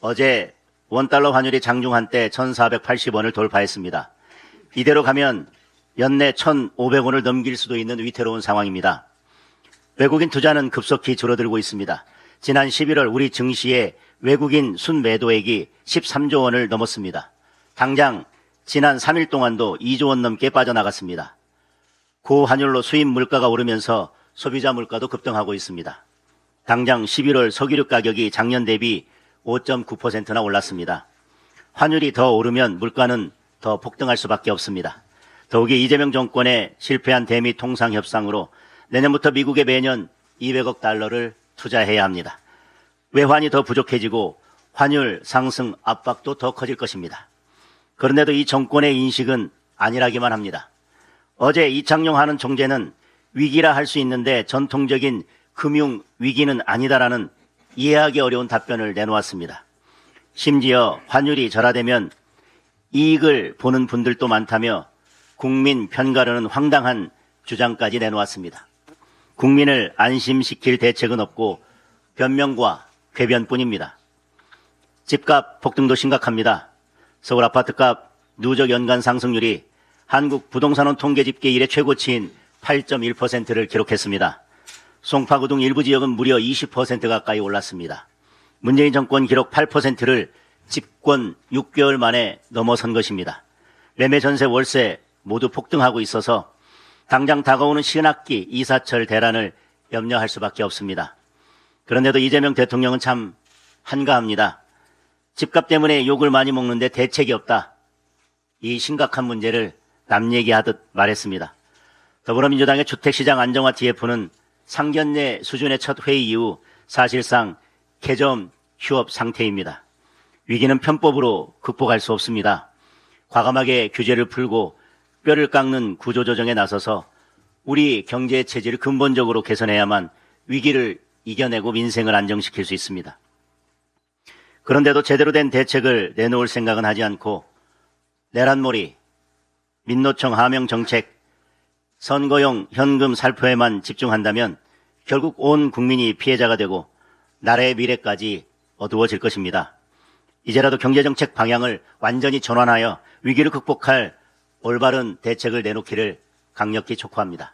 어제 원달러 환율이 장중 한 때 1,480원을 돌파했습니다. 이대로 가면 연내 1,500원을 넘길 수도 있는 위태로운 상황입니다. 외국인 투자는 급속히 줄어들고 있습니다. 지난 11월 우리 증시의 외국인 순매도액이 13조 원을 넘었습니다. 당장 지난 3일 동안도 2조 원 넘게 빠져나갔습니다. 고환율로 수입 물가가 오르면서 소비자 물가도 급등하고 있습니다. 당장 11월 석유류 가격이 작년 대비 5.9%나 올랐습니다. 환율이 더 오르면 물가는 더 폭등할 수밖에 없습니다. 더욱이 이재명 정권의 실패한 대미 통상 협상으로 내년부터 미국에 매년 200억 달러를 투자해야 합니다. 외환이 더 부족해지고 환율 상승 압박도 더 커질 것입니다. 그런데도 이 정권의 인식은 아니라기만 합니다. 어제 이창용 하는 총재는 위기라 할 수 있는데 전통적인 금융 위기는 아니다라는 이해하기 어려운 답변을 내놓았습니다. 심지어 환율이 절하되면 이익을 보는 분들도 많다며 국민 편가르는 황당한 주장까지 내놓았습니다. 국민을 안심시킬 대책은 없고 변명과 궤변뿐입니다. 집값 폭등도 심각합니다. 서울 아파트값 누적 연간 상승률이 한국 부동산원 통계 집계 이래 최고치인 8.1%를 기록했습니다. 송파구 등 일부 지역은 무려 20% 가까이 올랐습니다. 문재인 정권 기록 8%를 집권 6개월 만에 넘어선 것입니다. 매매 전세 월세 모두 폭등하고 있어서 당장 다가오는 신학기 이사철 대란을 염려할 수밖에 없습니다. 그런데도 이재명 대통령은 참 한가합니다. 집값 때문에 욕을 많이 먹는데 대책이 없다. 이 심각한 문제를 남 얘기하듯 말했습니다. 더불어민주당의 주택시장 안정화 TF는 상견례 수준의 첫 회의 이후 사실상 개점 휴업 상태입니다. 위기는 편법으로 극복할 수 없습니다. 과감하게 규제를 풀고 뼈를 깎는 구조조정에 나서서 우리 경제 체질을 근본적으로 개선해야만 위기를 이겨내고 민생을 안정시킬 수 있습니다. 그런데도 제대로 된 대책을 내놓을 생각은 하지 않고 내란몰이, 민노총 하명 정책, 선거용 현금 살포에만 집중한다면 결국 온 국민이 피해자가 되고 나라의 미래까지 어두워질 것입니다. 이제라도 경제정책 방향을 완전히 전환하여 위기를 극복할 올바른 대책을 내놓기를 강력히 촉구합니다.